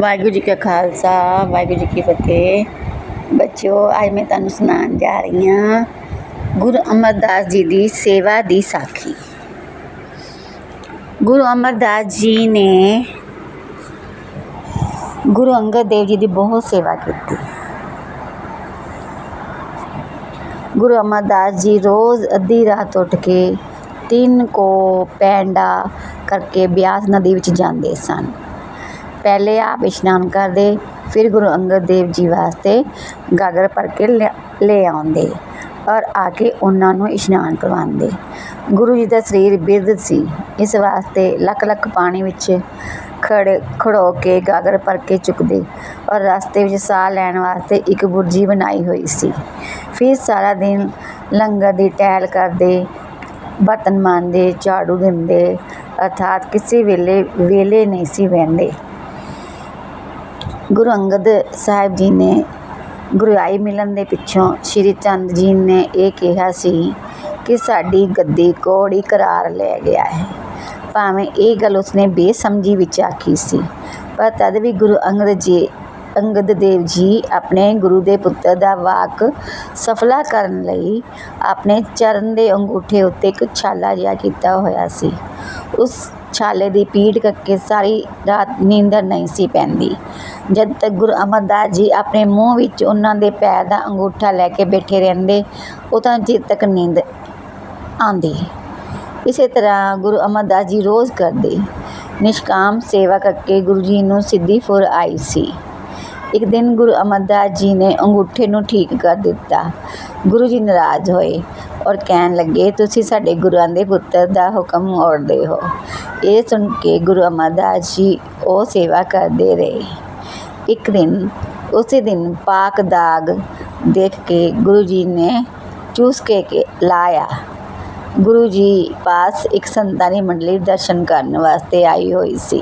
ਵਾਹਿਗੁਰੂ ਜੀ ਕਾ ਖਾਲਸਾ, ਵਾਹਿਗੁਰੂ ਜੀ ਕੀ ਫਤਿਹ। ਬੱਚਿਓ, ਅੱਜ ਮੈਂ ਤੁਹਾਨੂੰ ਸੁਣਾਉਣ ਜਾ ਰਹੀ ਹਾਂ ਗੁਰੂ ਅਮਰਦਾਸ ਜੀ ਦੀ ਸੇਵਾ ਦੀ ਸਾਖੀ। ਗੁਰੂ ਅਮਰਦਾਸ ਜੀ ਨੇ ਗੁਰੂ ਅੰਗਦ ਦੇਵ ਜੀ ਦੀ ਬਹੁਤ ਸੇਵਾ ਕੀਤੀ। ਗੁਰੂ ਅਮਰਦਾਸ ਜੀ ਰੋਜ਼ ਅੱਧੀ ਰਾਤ ਉੱਠ ਕੇ ਤਿੰਨ ਕੋ ਪੈਂਡਾ ਕਰਕੇ ਬਿਆਸ ਨਦੀ ਵਿੱਚ ਜਾਂਦੇ ਸਨ। ਪਹਿਲੇ ਆਪ ਇਸ਼ਨਾਨ ਕਰਦੇ, ਫਿਰ ਗੁਰੂ ਅੰਗਦ ਦੇਵ ਜੀ ਵਾਸਤੇ ਗਾਗਰ ਭਰ ਕੇ ਲਿਆ- ਲੈ ਆਉਂਦੇ ਔਰ ਆ ਕੇ ਉਹਨਾਂ ਨੂੰ ਇਸ਼ਨਾਨ ਕਰਵਾਉਂਦੇ। ਗੁਰੂ ਜੀ ਦਾ ਸਰੀਰ ਬਿਰਧ ਸੀ। ਇਸ ਵਾਸਤੇ ਲੱਖ ਲੱਖ ਪਾਣੀ ਵਿੱਚ ਖੜੇ, ਖੜੋ ਕੇ ਗਾਗਰ ਭਰ ਕੇ ਚੁੱਕਦੇ ਔਰ ਰਸਤੇ ਵਿੱਚ ਸਾਹ ਲੈਣ ਵਾਸਤੇ ਇੱਕ ਬੁਰਜੀ ਬਣਾਈ ਹੋਈ ਸੀ। ਫਿਰ ਸਾਰਾ ਦਿਨ ਲੰਗਰ ਦੀ ਟਹਿਲ ਕਰਦੇ, ਬਰਤਨ ਮਾਂਜਦੇ, ਝਾੜੂ ਦਿੰਦੇ, ਅਰਥਾਤ ਕਿਸੇ ਵੇਲੇ, ਵਿਹਲੇ ਨਹੀਂ ਸੀ ਵਹਿੰਦੇ ਗੁਰੂ ਅੰਗਦ ਸਾਹਿਬ ਜੀ ਨੇ ਗੁਰਿਆਈ ਮਿਲਣ ਦੇ ਪਿੱਛੋਂ ਸ਼੍ਰੀ ਚੰਦ ਜੀ ਨੇ ਇਹ ਕਿਹਾ ਸੀ ਕਿ ਸਾਡੀ ਗੱਦੀ ਕੋੜੀ ਕਰਾਰ ਲੈ ਗਿਆ ਹੈ। ਭਾਵੇਂ ਇਹ ਗੱਲ ਉਸਨੇ ਬੇਸਮਝੀ ਵਿੱਚ ਆਖੀ ਸੀ, ਪਰ ਤਦ ਵੀ ਗੁਰੂ ਅੰਗਦ ਜੀ, ਅੰਗਦ ਦੇਵ ਜੀ ਆਪਣੇ ਗੁਰੂ ਦੇ ਪੁੱਤਰ ਦਾ ਵਾਕ ਸਫਲਾ ਕਰਨ ਲਈ ਆਪਣੇ ਚਰਨ ਦੇ ਅੰਗੂਠੇ ਉੱਤੇ ਇੱਕ ਛਾਲਾ ਜਿਹਾ ਕੀਤਾ ਹੋਇਆ ਸੀ। ਉਸ ਛਾਲੇ ਦੀ ਪੀੜ ਕਰਕੇ ਸਾਰੀ ਰਾਤ ਨੀਂਦਰ ਨਹੀਂ ਸੀ ਪੈਂਦੀ। ਜਦ ਤੱਕ ਗੁਰੂ ਅਮਰਦਾਸ ਜੀ ਆਪਣੇ ਮੂੰਹ ਵਿੱਚ ਉਹਨਾਂ ਦੇ ਪੈਰ ਦਾ ਅੰਗੂਠਾ ਲੈ ਕੇ ਬੈਠੇ ਰਹਿੰਦੇ, ਉਦੋਂ ਚਿਰ ਤੱਕ ਨੀਂਦ ਆਉਂਦੀ। ਇਸੇ ਤਰ੍ਹਾਂ ਗੁਰੂ ਅਮਰਦਾਸ ਜੀ ਰੋਜ਼ ਕਰਦੇ। ਨਿਸ਼ਕਾਮ ਸੇਵਾ ਕਰਕੇ ਗੁਰੂ ਜੀ ਨੂੰ ਸਿੱਧੀ ਫੁਰ ਆਈ ਸੀ। ਇੱਕ ਦਿਨ ਗੁਰੂ ਅਮਰਦਾਸ ਜੀ ਨੇ ਅੰਗੂਠੇ ਨੂੰ ਠੀਕ ਕਰ ਦਿੱਤਾ। ਗੁਰੂ ਜੀ ਨਾਰਾਜ਼ ਹੋਏ ਔਰ ਕਹਿਣ ਲੱਗੇ, ਤੁਸੀਂ ਸਾਡੇ ਗੁਰੂਆਂ ਦੇ ਪੁੱਤਰ ਦਾ ਹੁਕਮ ਮੋੜਦੇ ਹੋ। ਇਹ ਸੁਣ ਕੇ ਗੁਰੂ ਅਮਰਦਾਸ ਜੀ ਉਹ ਸੇਵਾ ਕਰਦੇ ਰਹੇ। ਇੱਕ ਦਿਨ, ਉਸੇ ਦਿਨ ਪਾਕ ਦਾਗ ਦੇਖ ਕੇ ਗੁਰੂ ਜੀ ਨੇ ਚੂਸ ਕੇ ਕੇ ਲਾਇਆ। ਗੁਰੂ ਜੀ ਪਾਸ ਇੱਕ ਸੰਤਾਂ ਦੀ ਮੰਡਲੀ ਦਰਸ਼ਨ ਕਰਨ ਵਾਸਤੇ ਆਈ ਹੋਈ ਸੀ।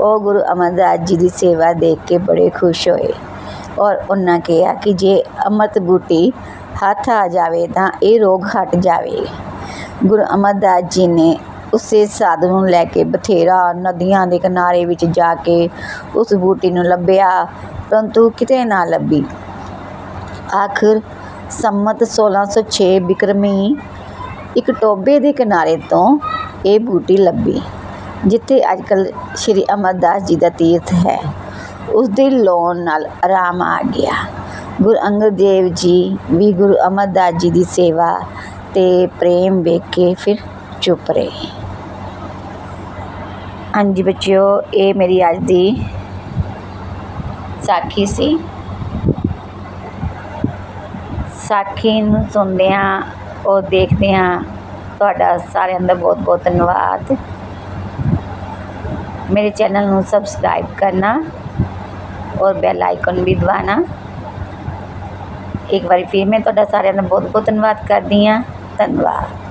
ਉਹ ਗੁਰੂ ਅਮਰਦਾਸ ਜੀ ਦੀ ਸੇਵਾ ਦੇਖ ਕੇ ਬੜੇ ਖੁਸ਼ ਹੋਏ ਔਰ ਉਹਨਾਂ ਕਿਹਾ ਕਿ ਜੇ ਅੰਮ੍ਰਿਤ ਬੂਟੀ ਹੱਥ ਆ ਜਾਵੇ ਤਾਂ ਇਹ ਰੋਗ ਹਟ ਜਾਵੇ। ਗੁਰੂ ਅਮਰਦਾਸ ਜੀ ਨੇ ਉਸੇ ਸਾਧੂ ਨੂੰ ਲੈ ਕੇ ਬਥੇਰਾ ਨਦੀਆਂ ਦੇ ਕਿਨਾਰੇ ਵਿੱਚ ਜਾ ਕੇ ਉਸ ਬੂਟੀ ਨੂੰ ਲੱਭਿਆ, ਪਰੰਤੂ ਕਿਤੇ ਨਾ ਲੱਭੀ। ਆਖਰ ਸੰਮਤ 1606 ਬਿਕਰਮੀ ਇੱਕ ਟੋਭੇ ਦੇ ਕਿਨਾਰੇ ਤੋਂ ਇਹ ਬੂਟੀ ਲੱਭੀ, ਜਿੱਥੇ ਅੱਜ ਕੱਲ੍ਹ ਸ਼੍ਰੀ ਅਮਰਦਾਸ ਜੀ ਦਾ ਤੀਰਥ ਹੈ। ਉਸ ਦੇ ਲਾਉਣ ਨਾਲ ਆਰਾਮ ਆ ਗਿਆ। ਗੁਰੂ ਅੰਗਦ ਦੇਵ ਜੀ ਵੀ ਗੁਰੂ ਅਮਰਦਾਸ ਜੀ ਦੀ ਸੇਵਾ ਅਤੇ ਪ੍ਰੇਮ ਵੇਖ ਕੇ ਫਿਰ ਚੁੱਪ ਰਹੇ। ਹਾਂਜੀ ਬੱਚਿਓ, ਇਹ ਮੇਰੀ ਅੱਜ ਦੀ ਸਾਖੀ ਸੀ। ਸਾਖੀ ਨੂੰ ਸੁਣਦਿਆਂ ਹਾਂ ਔਰ ਦੇਖਦੇ ਹਾਂ ਤੁਹਾਡਾ ਸਾਰਿਆਂ ਦਾ ਬਹੁਤ ਬਹੁਤ ਧੰਨਵਾਦ मेरे चैनल ਨੂੰ ਸਬਸਕ੍ਰਾਈਬ ਕਰਨਾ ਔਰ ਬੈਲ ਆਈਕਨ ਵੀ ਦਬਾਣਾ ਇੱਕ ਵਾਰੀ ਫਿਰ ਮੈਂ ਤੁਹਾਡਾ ਸਾਰਿਆਂ ਦਾ ਬਹੁਤ ਬਹੁਤ ਧੰਨਵਾਦ ਕਰਦੀ ਹਾਂ ਧੰਨਵਾਦ